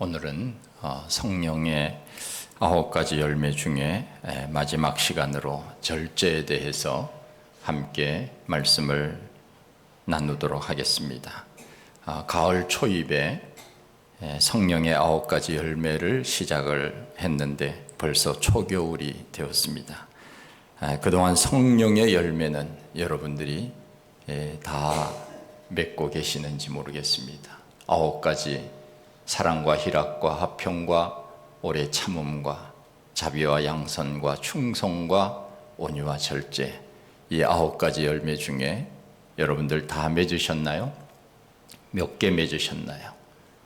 오늘은 어, 성령의 아홉 가지 열매 중에 에, 마지막 시간으로 절제에 대해서 함께 말씀을 나누도록 하겠습니다. 아, 가을 초입에 에, 성령의 아홉 가지 열매를 시작을 했는데 벌써 초겨울이 되었습니다. 아, 그동안 성령의 열매는 여러분들이 에, 다 맺고 계시는지 모르겠습니다. 아홉 가지 사랑과 희락과 화평과 오래 참음과 자비와 양선과 충성과 온유와 절제 이 아홉 가지 열매 중에 여러분들 다 맺으셨나요? 몇 개 맺으셨나요?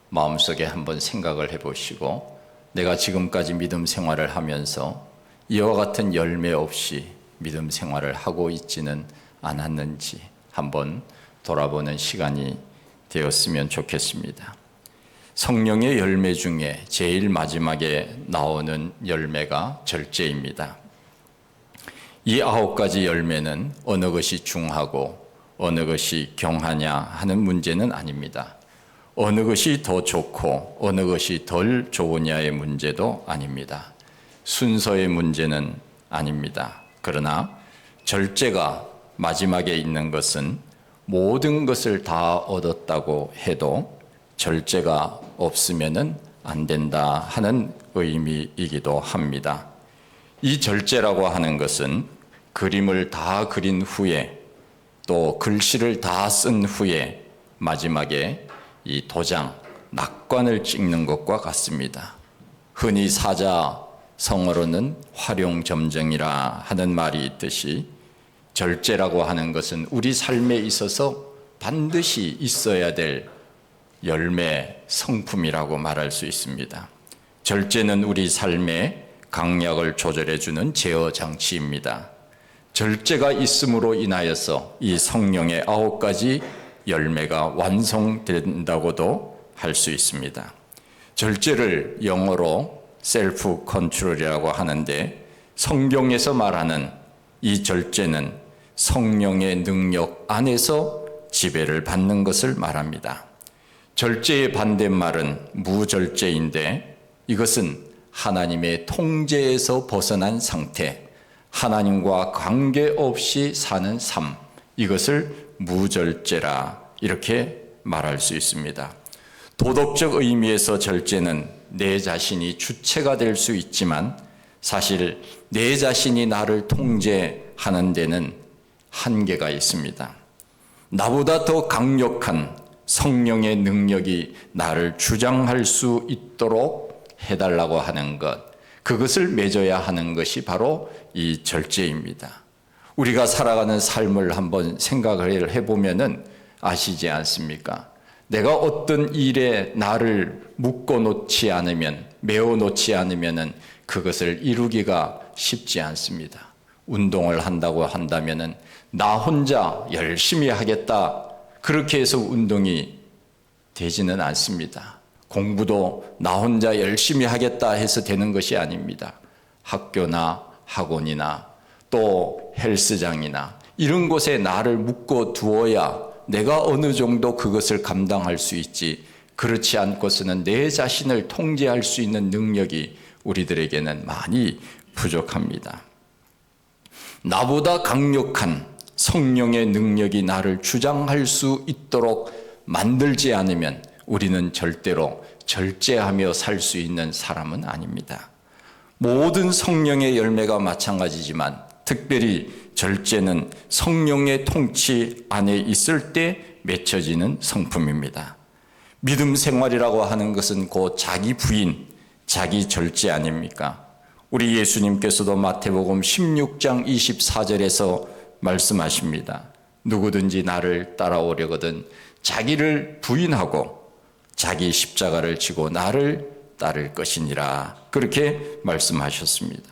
마음속에 한번 생각을 해보시고 내가 지금까지 믿음 생활을 하면서 이와 같은 열매 없이 믿음 생활을 하고 있지는 않았는지 한번 돌아보는 시간이 되었으면 좋겠습니다. 성령의 열매 중에 제일 마지막에 나오는 열매가 절제입니다. 이 아홉 가지 열매는 어느 것이 중하고 어느 것이 경하냐 하는 문제는 아닙니다. 어느 것이 더 좋고 어느 것이 덜 좋으냐의 문제도 아닙니다. 순서의 문제는 아닙니다. 그러나 절제가 마지막에 있는 것은 모든 것을 다 얻었다고 해도 절제가 없으면은 안 된다 하는 의미이기도 합니다. 이 절제라고 하는 것은 그림을 다 그린 후에 또 글씨를 다 쓴 후에 마지막에 이 도장, 낙관을 찍는 것과 같습니다. 흔히 사자 성어로는 활용점정이라 하는 말이 있듯이 절제라고 하는 것은 우리 삶에 있어서 반드시 있어야 될 열매, 성품이라고 말할 수 있습니다. 절제는 우리 삶의 강약을 조절해주는 제어 장치입니다. 절제가 있음으로 인하여서 이 성령의 아홉 가지 열매가 완성된다고도 할 수 있습니다. 절제를 영어로 셀프 컨트롤이라고 하는데 성경에서 말하는 이 절제는 성령의 능력 안에서 지배를 받는 것을 말합니다. 절제의 반대말은 무절제인데 이것은 하나님의 통제에서 벗어난 상태, 하나님과 관계없이 사는 삶, 이것을 무절제라 이렇게 말할 수 있습니다. 도덕적 의미에서 절제는 내 자신이 주체가 될 수 있지만 사실 내 자신이 나를 통제하는 데는 한계가 있습니다. 나보다 더 강력한 성령의 능력이 나를 주장할 수 있도록 해달라고 하는 것, 그것을 맺어야 하는 것이 바로 이 절제입니다. 우리가 살아가는 삶을 한번 생각을 해보면은 아시지 않습니까? 내가 어떤 일에 나를 묶어 놓지 않으면, 메워 놓지 않으면은 그것을 이루기가 쉽지 않습니다. 운동을 한다고 한다면은 나 혼자 열심히 하겠다. 그렇게 해서 운동이 되지는 않습니다. 공부도 나 혼자 열심히 하겠다 해서 되는 것이 아닙니다. 학교나 학원이나 또 헬스장이나 이런 곳에 나를 묶어 두어야 내가 어느 정도 그것을 감당할 수 있지. 그렇지 않고서는 내 자신을 통제할 수 있는 능력이 우리들에게는 많이 부족합니다. 나보다 강력한 성령의 능력이 나를 주장할 수 있도록 만들지 않으면 우리는 절대로 절제하며 살 수 있는 사람은 아닙니다. 모든 성령의 열매가 마찬가지지만 특별히 절제는 성령의 통치 안에 있을 때 맺혀지는 성품입니다. 믿음 생활이라고 하는 것은 곧 자기 부인, 자기 절제 아닙니까? 우리 예수님께서도 마태복음 16장 24절에서 말씀하십니다. 누구든지 나를 따라오려거든 자기를 부인하고 자기 십자가를 지고 나를 따를 것이니라. 그렇게 말씀하셨습니다.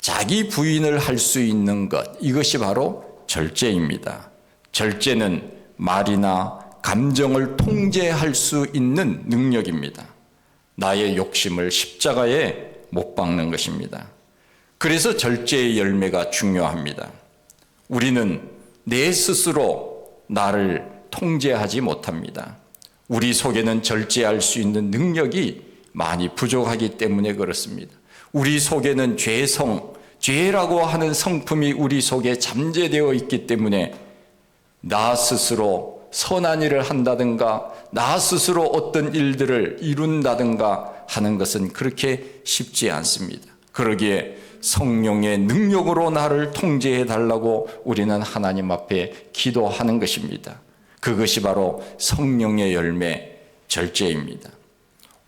자기 부인을 할 수 있는 것, 이것이 바로 절제입니다. 절제는 말이나 감정을 통제할 수 있는 능력입니다. 나의 욕심을 십자가에 못 박는 것입니다. 그래서 절제의 열매가 중요합니다. 우리는 내 스스로 나를 통제하지 못합니다. 우리 속에는 절제할 수 있는 능력이 많이 부족하기 때문에 그렇습니다. 우리 속에는 죄성, 죄라고 하는 성품이 우리 속에 잠재되어 있기 때문에 나 스스로 선한 일을 한다든가 나 스스로 어떤 일들을 이룬다든가 하는 것은 그렇게 쉽지 않습니다. 그러기에 성령의 능력으로 나를 통제해 달라고 우리는 하나님 앞에 기도하는 것입니다. 그것이 바로 성령의 열매 절제입니다.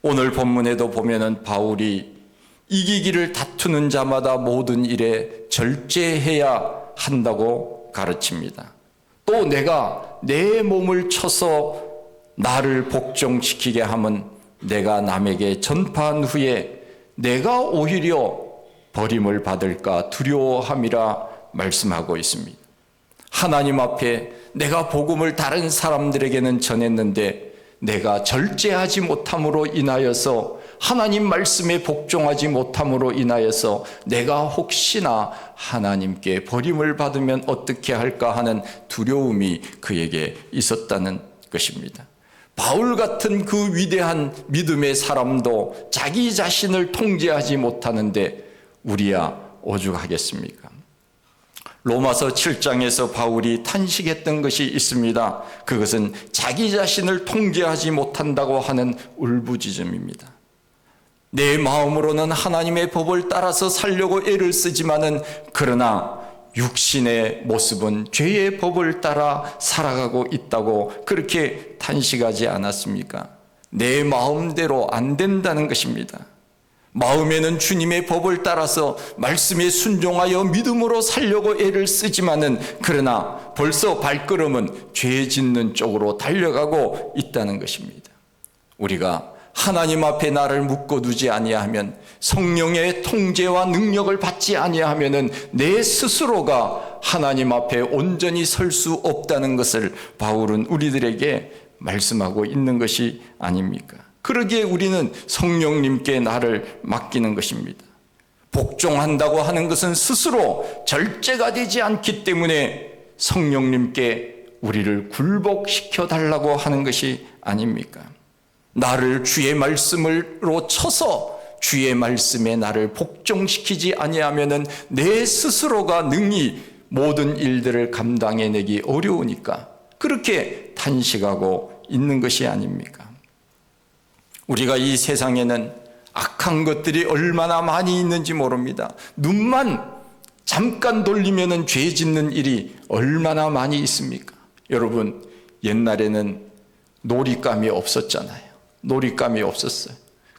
오늘 본문에도 보면은 바울이 이기기를 다투는 자마다 모든 일에 절제해야 한다고 가르칩니다. 또 내가 내 몸을 쳐서 나를 복종시키게 하면 내가 남에게 전파한 후에 내가 오히려 버림을 받을까 두려워함이라 말씀하고 있습니다. 하나님 앞에 내가 복음을 다른 사람들에게는 전했는데 내가 절제하지 못함으로 인하여서 하나님 말씀에 복종하지 못함으로 인하여서 내가 혹시나 하나님께 버림을 받으면 어떻게 할까 하는 두려움이 그에게 있었다는 것입니다. 바울 같은 그 위대한 믿음의 사람도 자기 자신을 통제하지 못하는데 우리야 오죽하겠습니까? 로마서 7장에서 바울이 탄식했던 것이 있습니다. 그것은 자기 자신을 통제하지 못한다고 하는 울부짖음입니다. 내 마음으로는 하나님의 법을 따라서 살려고 애를 쓰지만은 그러나 육신의 모습은 죄의 법을 따라 살아가고 있다고 그렇게 탄식하지 않았습니까? 내 마음대로 안 된다는 것입니다. 마음에는 주님의 법을 따라서 말씀에 순종하여 믿음으로 살려고 애를 쓰지만은 그러나 벌써 발걸음은 죄 짓는 쪽으로 달려가고 있다는 것입니다. 우리가 하나님 앞에 나를 묶어 두지 아니하면 성령의 통제와 능력을 받지 아니하면은 내 스스로가 하나님 앞에 온전히 설 수 없다는 것을 바울은 우리들에게 말씀하고 있는 것이 아닙니까? 그러기에 우리는 성령님께 나를 맡기는 것입니다. 복종한다고 하는 것은 스스로 절제가 되지 않기 때문에 성령님께 우리를 굴복시켜 달라고 하는 것이 아닙니까? 나를 주의 말씀으로 쳐서 주의 말씀에 나를 복종시키지 아니하면은 내 스스로가 능히 모든 일들을 감당해내기 어려우니까 그렇게 탄식하고 있는 것이 아닙니까? 우리가 이 세상에는 악한 것들이 얼마나 많이 있는지 모릅니다. 눈만 잠깐 돌리면은 죄 짓는 일이 얼마나 많이 있습니까? 여러분, 옛날에는 놀이감이 없었잖아요. 놀이감이 없었어요.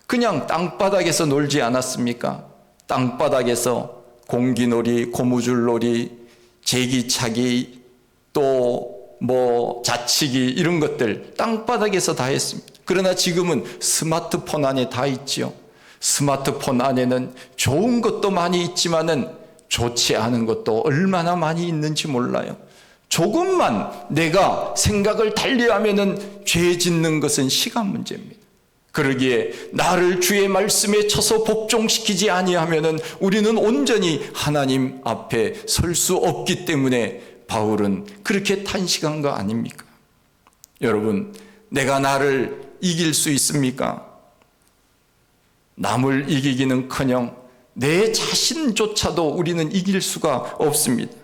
그냥 땅바닥에서 놀지 않았습니까? 땅바닥에서 공기놀이, 고무줄놀이, 제기차기, 또 뭐 자치기 이런 것들 땅바닥에서 다 했습니다. 그러나 지금은 스마트폰 안에 다 있죠. 스마트폰 안에는 좋은 것도 많이 있지만은 좋지 않은 것도 얼마나 많이 있는지 몰라요. 조금만 내가 생각을 달리하면은 죄 짓는 것은 시간 문제입니다. 그러기에 나를 주의 말씀에 쳐서 복종시키지 아니하면은 우리는 온전히 하나님 앞에 설 수 없기 때문에 바울은 그렇게 탄식한 거 아닙니까? 여러분, 내가 나를 이길 수 있습니까? 남을 이기기는 커녕 내 자신조차도 우리는 이길 수가 없습니다.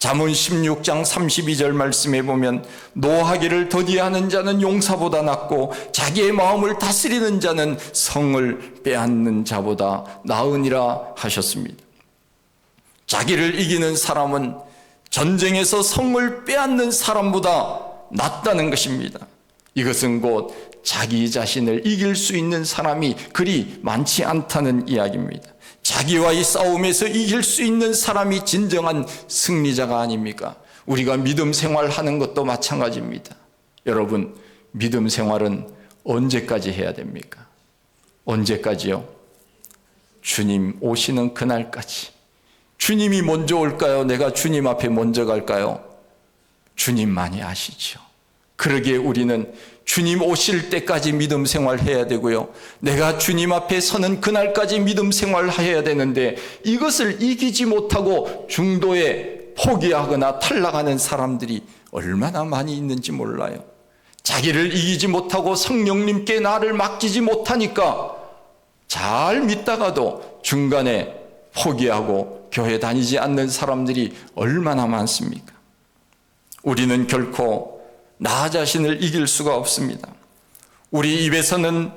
잠언 16장 32절 말씀에 보면 노하기를 더디하는 자는 용사보다 낫고 자기의 마음을 다스리는 자는 성을 빼앗는 자보다 나으니라 하셨습니다. 자기를 이기는 사람은 전쟁에서 성을 빼앗는 사람보다 낫다는 것입니다. 이것은 곧 자기 자신을 이길 수 있는 사람이 그리 많지 않다는 이야기입니다. 자기와의 싸움에서 이길 수 있는 사람이 진정한 승리자가 아닙니까? 우리가 믿음 생활하는 것도 마찬가지입니다. 여러분, 믿음 생활은 언제까지 해야 됩니까? 언제까지요? 주님 오시는 그날까지. 주님이 먼저 올까요? 내가 주님 앞에 먼저 갈까요? 주님만이 아시죠. 그러기에 우리는 주님 오실 때까지 믿음 생활해야 되고요. 내가 주님 앞에 서는 그날까지 믿음 생활해야 되는데 이것을 이기지 못하고 중도에 포기하거나 탈락하는 사람들이 얼마나 많이 있는지 몰라요. 자기를 이기지 못하고 성령님께 나를 맡기지 못하니까 잘 믿다가도 중간에 포기하고 교회 다니지 않는 사람들이 얼마나 많습니까? 우리는 결코 나 자신을 이길 수가 없습니다. 우리 입에서는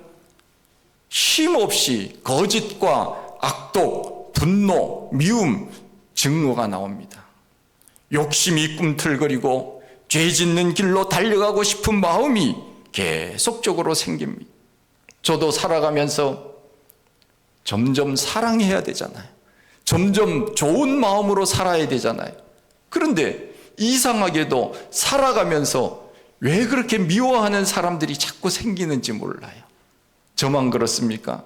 쉼없이 거짓과 악독, 분노, 미움, 증오가 나옵니다. 욕심이 꿈틀거리고 죄 짓는 길로 달려가고 싶은 마음이 계속적으로 생깁니다. 저도 살아가면서 점점 사랑해야 되잖아요. 점점 좋은 마음으로 살아야 되잖아요. 그런데 이상하게도 살아가면서 왜 그렇게 미워하는 사람들이 자꾸 생기는지 몰라요. 저만 그렇습니까?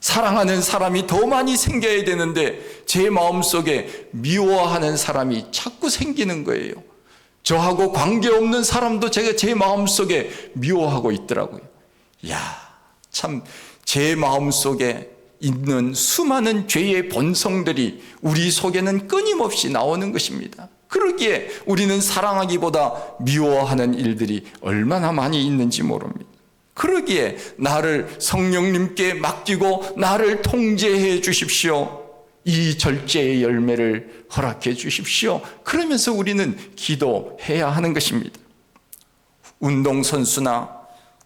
사랑하는 사람이 더 많이 생겨야 되는데 제 마음속에 미워하는 사람이 자꾸 생기는 거예요. 저하고 관계없는 사람도 제가 제 마음속에 미워하고 있더라고요. 야, 참 제 마음속에 있는 수많은 죄의 본성들이 우리 속에는 끊임없이 나오는 것입니다. 그러기에 우리는 사랑하기보다 미워하는 일들이 얼마나 많이 있는지 모릅니다. 그러기에 나를 성령님께 맡기고 나를 통제해 주십시오. 이 절제의 열매를 허락해 주십시오. 그러면서 우리는 기도해야 하는 것입니다. 운동선수나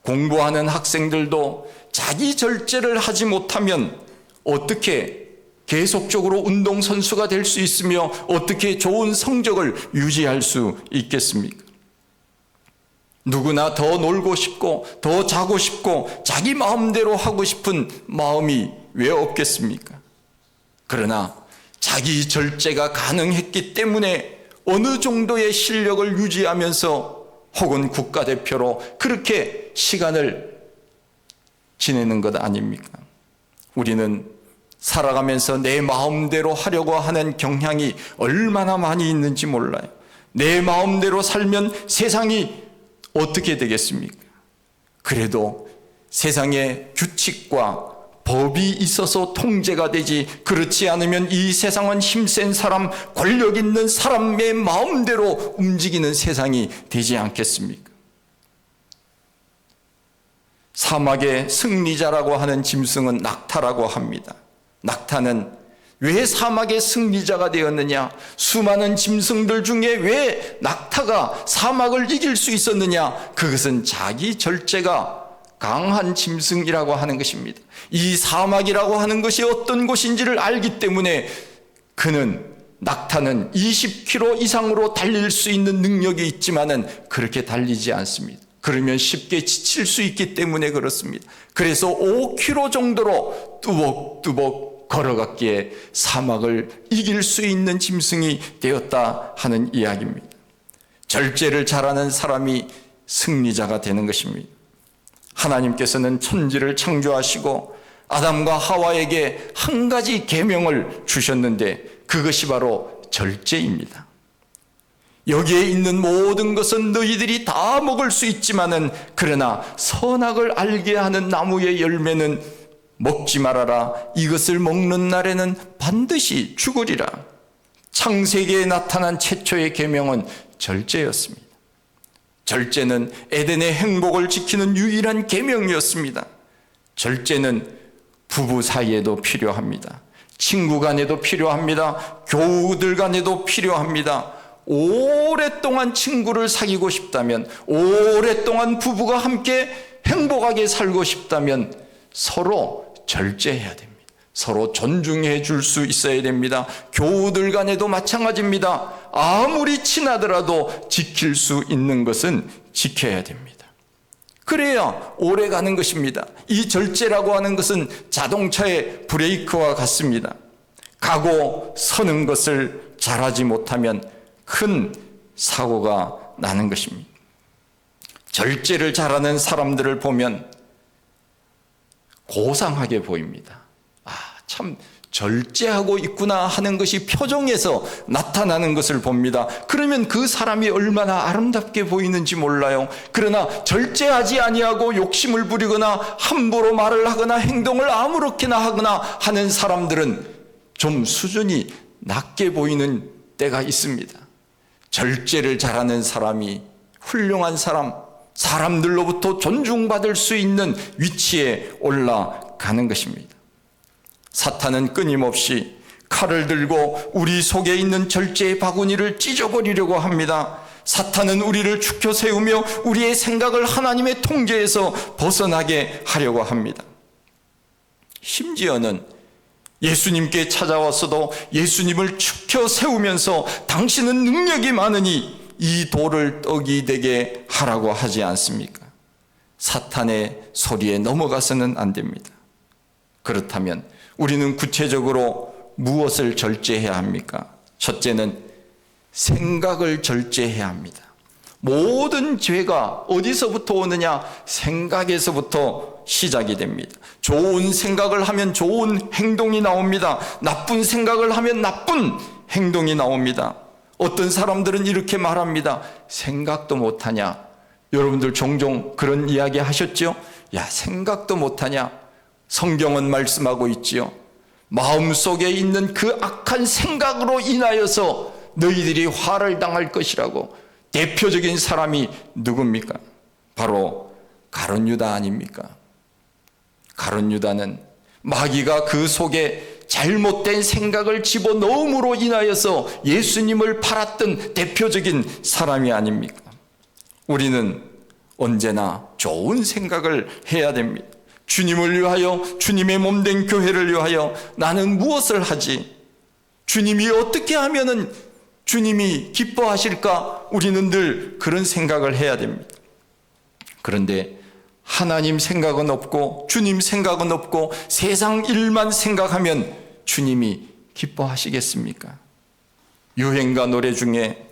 공부하는 학생들도 자기 절제를 하지 못하면 어떻게 계속적으로 운동선수가 될 수 있으며 어떻게 좋은 성적을 유지할 수 있겠습니까? 누구나 더 놀고 싶고 더 자고 싶고 자기 마음대로 하고 싶은 마음이 왜 없겠습니까? 그러나 자기 절제가 가능했기 때문에 어느 정도의 실력을 유지하면서 혹은 국가대표로 그렇게 시간을 지내는 것 아닙니까? 우리는 살아가면서 내 마음대로 하려고 하는 경향이 얼마나 많이 있는지 몰라요. 내 마음대로 살면 세상이 어떻게 되겠습니까? 그래도 세상에 규칙과 법이 있어서 통제가 되지 그렇지 않으면 이 세상은 힘센 사람, 권력 있는 사람의 마음대로 움직이는 세상이 되지 않겠습니까? 사막의 승리자라고 하는 짐승은 낙타라고 합니다. 낙타는 왜 사막의 승리자가 되었느냐? 수많은 짐승들 중에 왜 낙타가 사막을 이길 수 있었느냐? 그것은 자기 절제가 강한 짐승이라고 하는 것입니다. 이 사막이라고 하는 것이 어떤 곳인지를 알기 때문에 그는 낙타는 20km 이상으로 달릴 수 있는 능력이 있지만은 그렇게 달리지 않습니다. 그러면 쉽게 지칠 수 있기 때문에 그렇습니다. 그래서 5km 정도로 뚜벅뚜벅 걸어갔기에 사막을 이길 수 있는 짐승이 되었다 하는 이야기입니다. 절제를 잘하는 사람이 승리자가 되는 것입니다. 하나님께서는 천지를 창조하시고 아담과 하와에게 한 가지 계명을 주셨는데 그것이 바로 절제입니다. 여기에 있는 모든 것은 너희들이 다 먹을 수 있지만은 그러나 선악을 알게 하는 나무의 열매는 먹지 말아라. 이것을 먹는 날에는 반드시 죽으리라. 창세기에 나타난 최초의 계명은 절제였습니다. 절제는 에덴의 행복을 지키는 유일한 계명이었습니다. 절제는 부부 사이에도 필요합니다. 친구 간에도 필요합니다. 교우들 간에도 필요합니다. 오랫동안 친구를 사귀고 싶다면, 오랫동안 부부가 함께 행복하게 살고 싶다면 서로 절제해야 됩니다. 서로 존중해 줄 수 있어야 됩니다. 교우들 간에도 마찬가지입니다. 아무리 친하더라도 지킬 수 있는 것은 지켜야 됩니다. 그래야 오래 가는 것입니다. 이 절제라고 하는 것은 자동차의 브레이크와 같습니다. 가고 서는 것을 잘하지 못하면 큰 사고가 나는 것입니다. 절제를 잘하는 사람들을 보면 고상하게 보입니다. 아, 참 절제하고 있구나 하는 것이 표정에서 나타나는 것을 봅니다. 그러면 그 사람이 얼마나 아름답게 보이는지 몰라요. 그러나 절제하지 아니하고 욕심을 부리거나 함부로 말을 하거나 행동을 아무렇게나 하거나 하는 사람들은 좀 수준이 낮게 보이는 때가 있습니다. 절제를 잘하는 사람이 훌륭한 사람, 사람들로부터 존중받을 수 있는 위치에 올라가는 것입니다. 사탄은 끊임없이 칼을 들고 우리 속에 있는 절제의 바구니를 찢어버리려고 합니다. 사탄은 우리를 축혀 세우며 우리의 생각을 하나님의 통제에서 벗어나게 하려고 합니다. 심지어는 예수님께 찾아왔어도 예수님을 축혀 세우면서 당신은 능력이 많으니 이 돌을 떡이 되게 하라고 하지 않습니까? 사탄의 소리에 넘어가서는 안 됩니다. 그렇다면 우리는 구체적으로 무엇을 절제해야 합니까? 첫째는 생각을 절제해야 합니다. 모든 죄가 어디서부터 오느냐? 생각에서부터 시작이 됩니다. 좋은 생각을 하면 좋은 행동이 나옵니다. 나쁜 생각을 하면 나쁜 행동이 나옵니다. 어떤 사람들은 이렇게 말합니다. 생각도 못하냐? 여러분들 종종 그런 이야기 하셨죠? 야, 생각도 못하냐? 성경은 말씀하고 있지요. 마음속에 있는 그 악한 생각으로 인하여서 너희들이 화를 당할 것이라고 대표적인 사람이 누굽니까? 바로 가론 유다 아닙니까? 가론 유다는 마귀가 그 속에 잘못된 생각을 집어넣음으로 인하여서 예수님을 팔았던 대표적인 사람이 아닙니까? 우리는 언제나 좋은 생각을 해야 됩니다. 주님을 위하여 주님의 몸된 교회를 위하여 나는 무엇을 하지? 주님이 어떻게 하면은 주님이 기뻐하실까? 우리는 늘 그런 생각을 해야 됩니다. 그런데 하나님 생각은 없고 주님 생각은 없고 세상 일만 생각하면 주님이 기뻐하시겠습니까? 유행가 노래 중에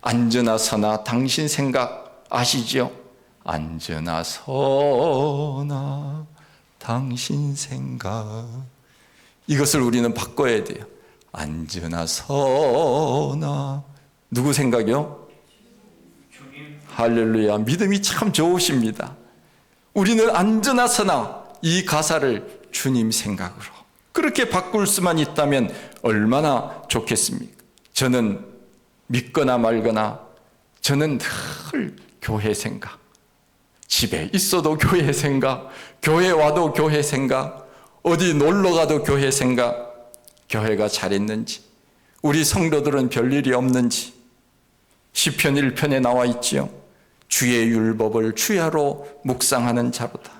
안전하 서나 당신 생각 아시죠? 안전하 서나 당신 생각 이것을 우리는 바꿔야 돼요. 안전하 서나 누구 생각이요? 할렐루야 믿음이 참 좋으십니다. 우리는 안전하 서나 이 가사를 주님 생각으로 그렇게 바꿀 수만 있다면 얼마나 좋겠습니까? 저는 믿거나 말거나 저는 늘 교회 생각 집에 있어도 교회 생각, 교회 와도 교회 생각, 어디 놀러 가도 교회 생각, 교회가 잘했는지, 우리 성도들은 별일이 없는지, 시편 1편에 나와 있지요. 주의 율법을 주야로 묵상하는 자로다.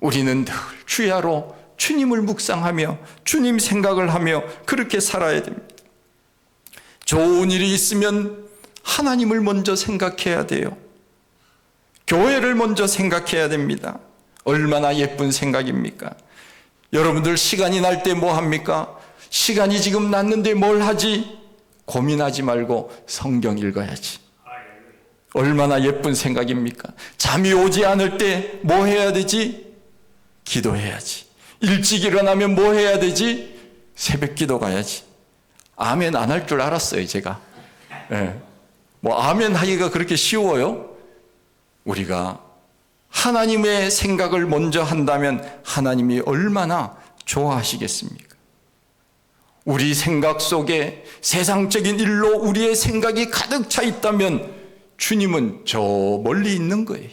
우리는 늘 주야로 주님을 묵상하며 주님 생각을 하며 그렇게 살아야 됩니다. 좋은 일이 있으면 하나님을 먼저 생각해야 돼요. 교회를 먼저 생각해야 됩니다. 얼마나 예쁜 생각입니까? 여러분들 시간이 날 때 뭐 합니까? 시간이 지금 났는데 뭘 하지? 고민하지 말고 성경 읽어야지. 얼마나 예쁜 생각입니까? 잠이 오지 않을 때 뭐 해야 되지? 기도해야지. 일찍 일어나면 뭐 해야 되지? 새벽 기도 가야지. 아멘 안 할 줄 알았어요, 제가. 네. 뭐, 아멘 하기가 그렇게 쉬워요? 우리가 하나님의 생각을 먼저 한다면 하나님이 얼마나 좋아하시겠습니까? 우리 생각 속에 세상적인 일로 우리의 생각이 가득 차 있다면 주님은 저 멀리 있는 거예요.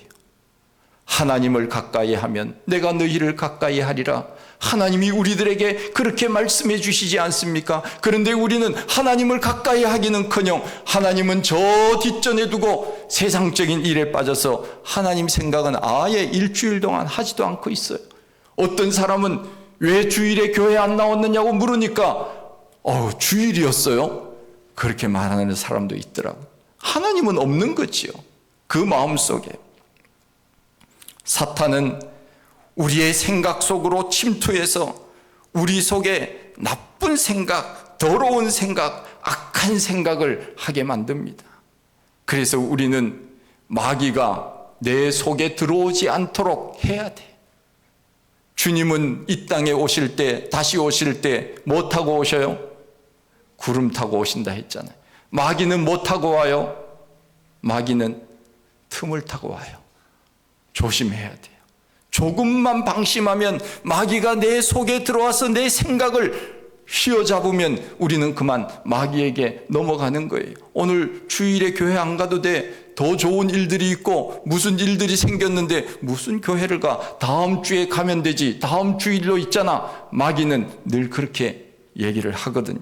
하나님을 가까이 하면 내가 너희를 가까이 하리라. 하나님이 우리들에게 그렇게 말씀해 주시지 않습니까? 그런데 우리는 하나님을 가까이 하기는 커녕 하나님은 저 뒷전에 두고 세상적인 일에 빠져서 하나님 생각은 아예 일주일 동안 하지도 않고 있어요. 어떤 사람은 왜 주일에 교회 안 나왔느냐고 물으니까 어 주일이었어요? 그렇게 말하는 사람도 있더라고. 하나님은 없는 거지요. 그 마음 속에. 사탄은 우리의 생각 속으로 침투해서 우리 속에 나쁜 생각, 더러운 생각, 악한 생각을 하게 만듭니다. 그래서 우리는 마귀가 내 속에 들어오지 않도록 해야 돼. 주님은 이 땅에 오실 때, 다시 오실 때, 뭐 타고 오셔요? 구름 타고 오신다 했잖아요. 마귀는 뭐 타고 와요? 마귀는 틈을 타고 와요. 조심해야 돼요. 조금만 방심하면 마귀가 내 속에 들어와서 내 생각을 휘어잡으면 우리는 그만 마귀에게 넘어가는 거예요. 오늘 주일에 교회 안 가도 돼. 더 좋은 일들이 있고 무슨 일들이 생겼는데 무슨 교회를 가? 다음 주에 가면 되지. 다음 주일로 있잖아. 마귀는 늘 그렇게 얘기를 하거든요.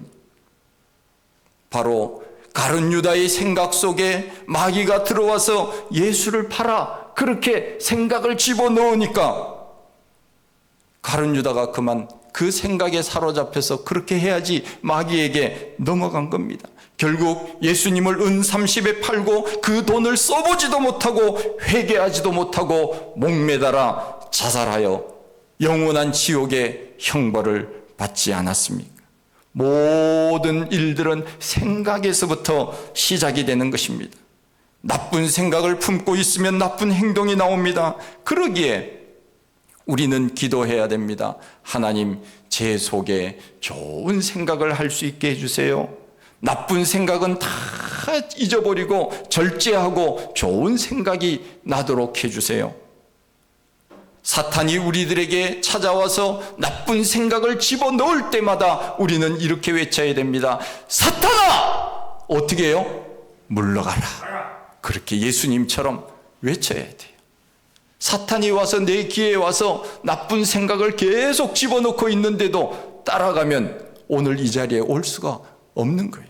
바로 가룟 유다의 생각 속에 마귀가 들어와서 예수를 팔아 그렇게 생각을 집어넣으니까 가룟 유다가 그만 그 생각에 사로잡혀서 그렇게 해야지 마귀에게 넘어간 겁니다. 결국 예수님을 은 30에 팔고 그 돈을 써보지도 못하고 회개하지도 못하고 목매달아 자살하여 영원한 지옥의 형벌을 받지 않았습니까? 모든 일들은 생각에서부터 시작이 되는 것입니다. 나쁜 생각을 품고 있으면 나쁜 행동이 나옵니다. 그러기에 우리는 기도해야 됩니다. 하나님, 제 속에 좋은 생각을 할 수 있게 해주세요. 나쁜 생각은 다 잊어버리고 절제하고 좋은 생각이 나도록 해주세요. 사탄이 우리들에게 찾아와서 나쁜 생각을 집어넣을 때마다 우리는 이렇게 외쳐야 됩니다. 사탄아! 어떻게 해요? 물러가라. 그렇게 예수님처럼 외쳐야 돼요. 사탄이 와서 내 귀에 와서 나쁜 생각을 계속 집어넣고 있는데도 따라가면 오늘 이 자리에 올 수가 없는 거예요.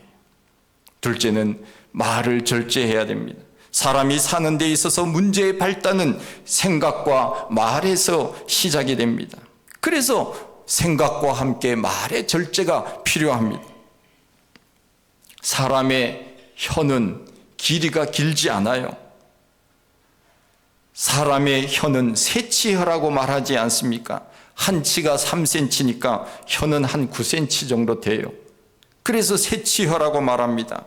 둘째는 말을 절제해야 됩니다. 사람이 사는 데 있어서 문제의 발단은 생각과 말에서 시작이 됩니다. 그래서 생각과 함께 말의 절제가 필요합니다. 사람의 혀는 길이가 길지 않아요. 사람의 혀는 세치혀라고 말하지 않습니까? 한 치가 3cm니까 혀는 한 9cm 정도 돼요. 그래서 세치혀라고 말합니다.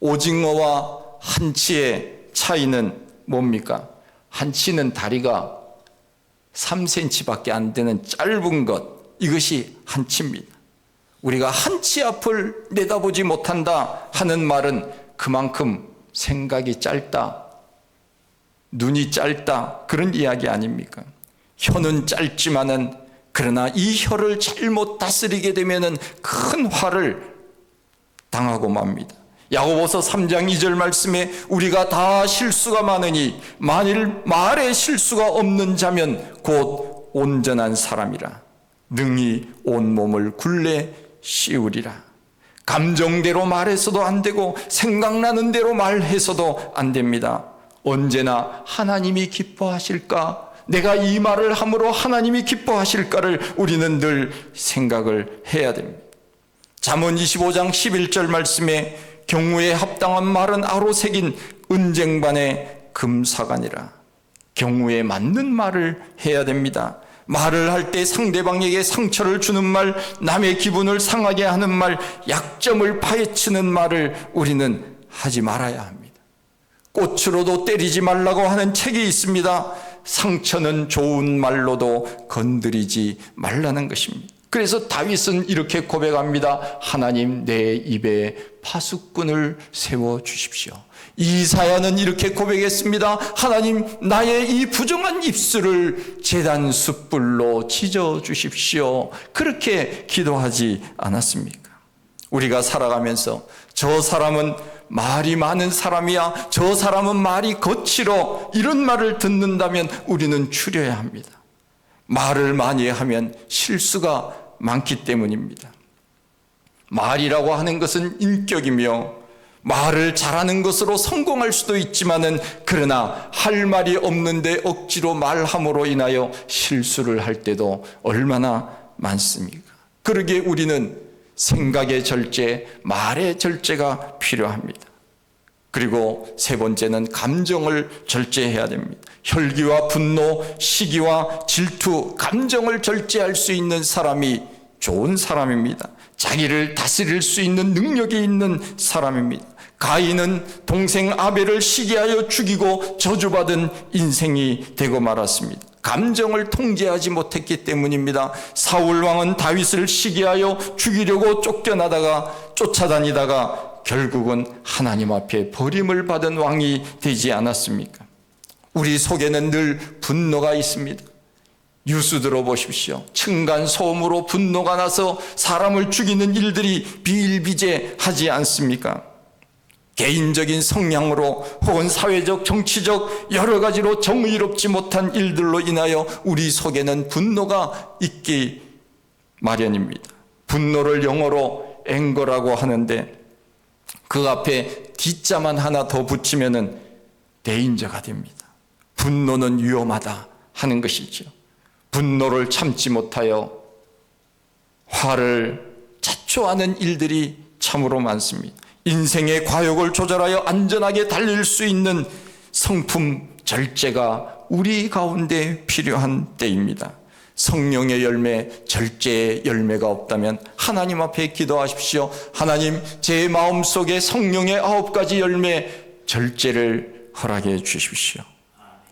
오징어와 한치의 차이는 뭡니까? 한치는 다리가 3cm밖에 안 되는 짧은 것, 이것이 한치입니다. 우리가 한치 앞을 내다보지 못한다 하는 말은 그만큼 생각이 짧다, 눈이 짧다, 그런 이야기 아닙니까? 혀는 짧지만은 그러나 이 혀를 잘못 다스리게 되면은 큰 화를 당하고 맙니다. 야고보서 3장 2절 말씀에 우리가 다 실수가 많으니 만일 말에 실수가 없는 자면 곧 온전한 사람이라. 능히 온 몸을 굴레 씌우리라. 감정대로 말해서도 안 되고 생각나는 대로 말해서도 안 됩니다. 언제나 하나님이 기뻐하실까? 내가 이 말을 함으로 하나님이 기뻐하실까를 우리는 늘 생각을 해야 됩니다. 잠언 25장 11절 말씀에 경우에 합당한 말은 아로 새긴 은쟁반의 금사관이라. 경우에 맞는 말을 해야 됩니다. 말을 할 때 상대방에게 상처를 주는 말, 남의 기분을 상하게 하는 말, 약점을 파헤치는 말을 우리는 하지 말아야 합니다. 꽃으로도 때리지 말라고 하는 책이 있습니다. 상처는 좋은 말로도 건드리지 말라는 것입니다. 그래서 다윗은 이렇게 고백합니다. 하나님 내 입에 파수꾼을 세워 주십시오. 이사야는 이렇게 고백했습니다. 하나님 나의 이 부정한 입술을 재단 숯불로 찢어 주십시오. 그렇게 기도하지 않았습니까? 우리가 살아가면서 저 사람은 말이 많은 사람이야. 저 사람은 말이 거칠어. 이런 말을 듣는다면 우리는 추려야 합니다. 말을 많이 하면 실수가 많기 때문입니다. 말이라고 하는 것은 인격이며 말을 잘하는 것으로 성공할 수도 있지만은 그러나 할 말이 없는데 억지로 말함으로 인하여 실수를 할 때도 얼마나 많습니까? 그러기에 우리는 생각의 절제, 말의 절제가 필요합니다. 그리고 세 번째는 감정을 절제해야 됩니다. 혈기와 분노, 시기와 질투, 감정을 절제할 수 있는 사람이 좋은 사람입니다. 자기를 다스릴 수 있는 능력이 있는 사람입니다. 가인은 동생 아벨을 시기하여 죽이고 저주받은 인생이 되고 말았습니다. 감정을 통제하지 못했기 때문입니다. 사울 왕은 다윗을 시기하여 죽이려고 쫓겨나다가 쫓아다니다가 결국은 하나님 앞에 버림을 받은 왕이 되지 않았습니까? 우리 속에는 늘 분노가 있습니다. 뉴스 들어보십시오. 층간 소음으로 분노가 나서 사람을 죽이는 일들이 비일비재하지 않습니까? 개인적인 성향으로 혹은 사회적, 정치적 여러 가지로 정의롭지 못한 일들로 인하여 우리 속에는 분노가 있기 마련입니다. 분노를 영어로 앵거라고 하는데 그 앞에 D자만 하나 더 붙이면은 대인자가 됩니다. 분노는 위험하다 하는 것이죠. 분노를 참지 못하여 화를 자초하는 일들이 참으로 많습니다. 인생의 과욕을 조절하여 안전하게 달릴 수 있는 성품 절제가 우리 가운데 필요한 때입니다. 성령의 열매, 절제의 열매가 없다면 하나님 앞에 기도하십시오. 하나님, 제 마음 속에 성령의 아홉 가지 열매, 절제를 허락해 주십시오.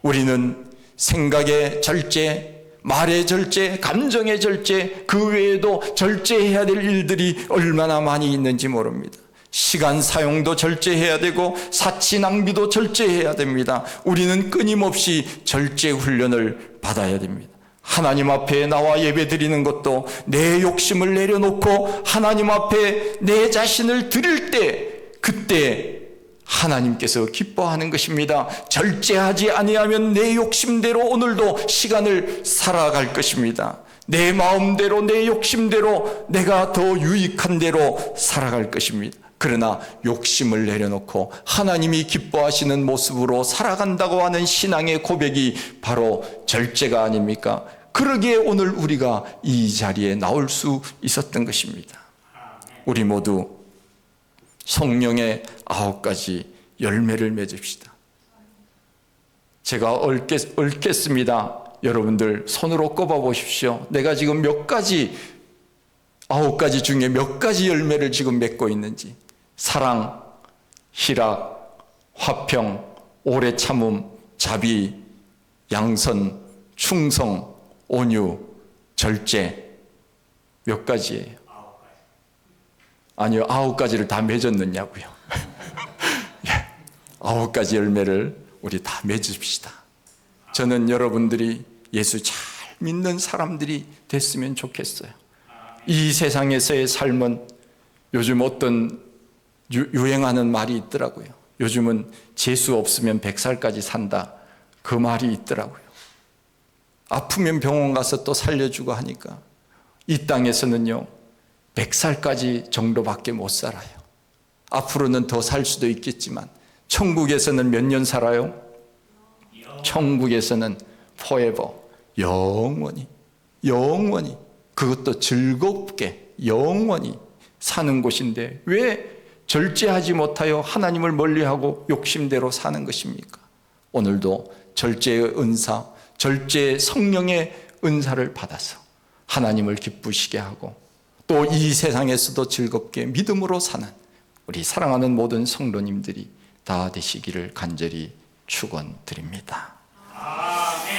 우리는 생각의 절제, 말의 절제, 감정의 절제, 그 외에도 절제해야 될 일들이 얼마나 많이 있는지 모릅니다. 시간 사용도 절제해야 되고 사치 낭비도 절제해야 됩니다. 우리는 끊임없이 절제 훈련을 받아야 됩니다. 하나님 앞에 나와 예배 드리는 것도 내 욕심을 내려놓고 하나님 앞에 내 자신을 드릴 때 그때 하나님께서 기뻐하는 것입니다. 절제하지 아니하면 내 욕심대로 오늘도 시간을 살아갈 것입니다. 내 마음대로 내 욕심대로 내가 더 유익한 대로 살아갈 것입니다. 그러나 욕심을 내려놓고 하나님이 기뻐하시는 모습으로 살아간다고 하는 신앙의 고백이 바로 절제가 아닙니까? 그러기에 오늘 우리가 이 자리에 나올 수 있었던 것입니다. 우리 모두 성령의 아홉 가지 열매를 맺읍시다. 제가 얽겠, 얽겠 습니다. 여러분들 손으로 꼽아 보십시오. 내가 지금 몇 가지, 아홉 가지 중에 몇 가지 열매를 지금 맺고 있는지. 사랑, 희락, 화평, 오래 참음, 자비, 양선, 충성, 온유, 절제. 몇 가지예요? 아니요, 아홉 가지를 다 맺었느냐고요. 예, 아홉 가지 열매를 우리 다 맺읍시다. 저는 여러분들이 예수 잘 믿는 사람들이 됐으면 좋겠어요. 이 세상에서의 삶은 요즘 어떤 유, 유행하는 말이 있더라고요. 요즘은 재수 없으면 100살까지 산다. 그 말이 있더라고요. 아프면 병원 가서 또 살려주고 하니까 이 땅에서는요, 100살까지 정도밖에 못 살아요. 앞으로는 더 살 수도 있겠지만, 천국에서는 몇 년 살아요? 천국에서는 forever, 영원히, 영원히, 그것도 즐겁게, 영원히 사는 곳인데, 왜 절제하지 못하여 하나님을 멀리하고 욕심대로 사는 것입니까? 오늘도 절제의 은사, 절제의 성령의 은사를 받아서 하나님을 기쁘시게 하고 또 이 세상에서도 즐겁게 믿음으로 사는 우리 사랑하는 모든 성도님들이 다 되시기를 간절히 축원드립니다.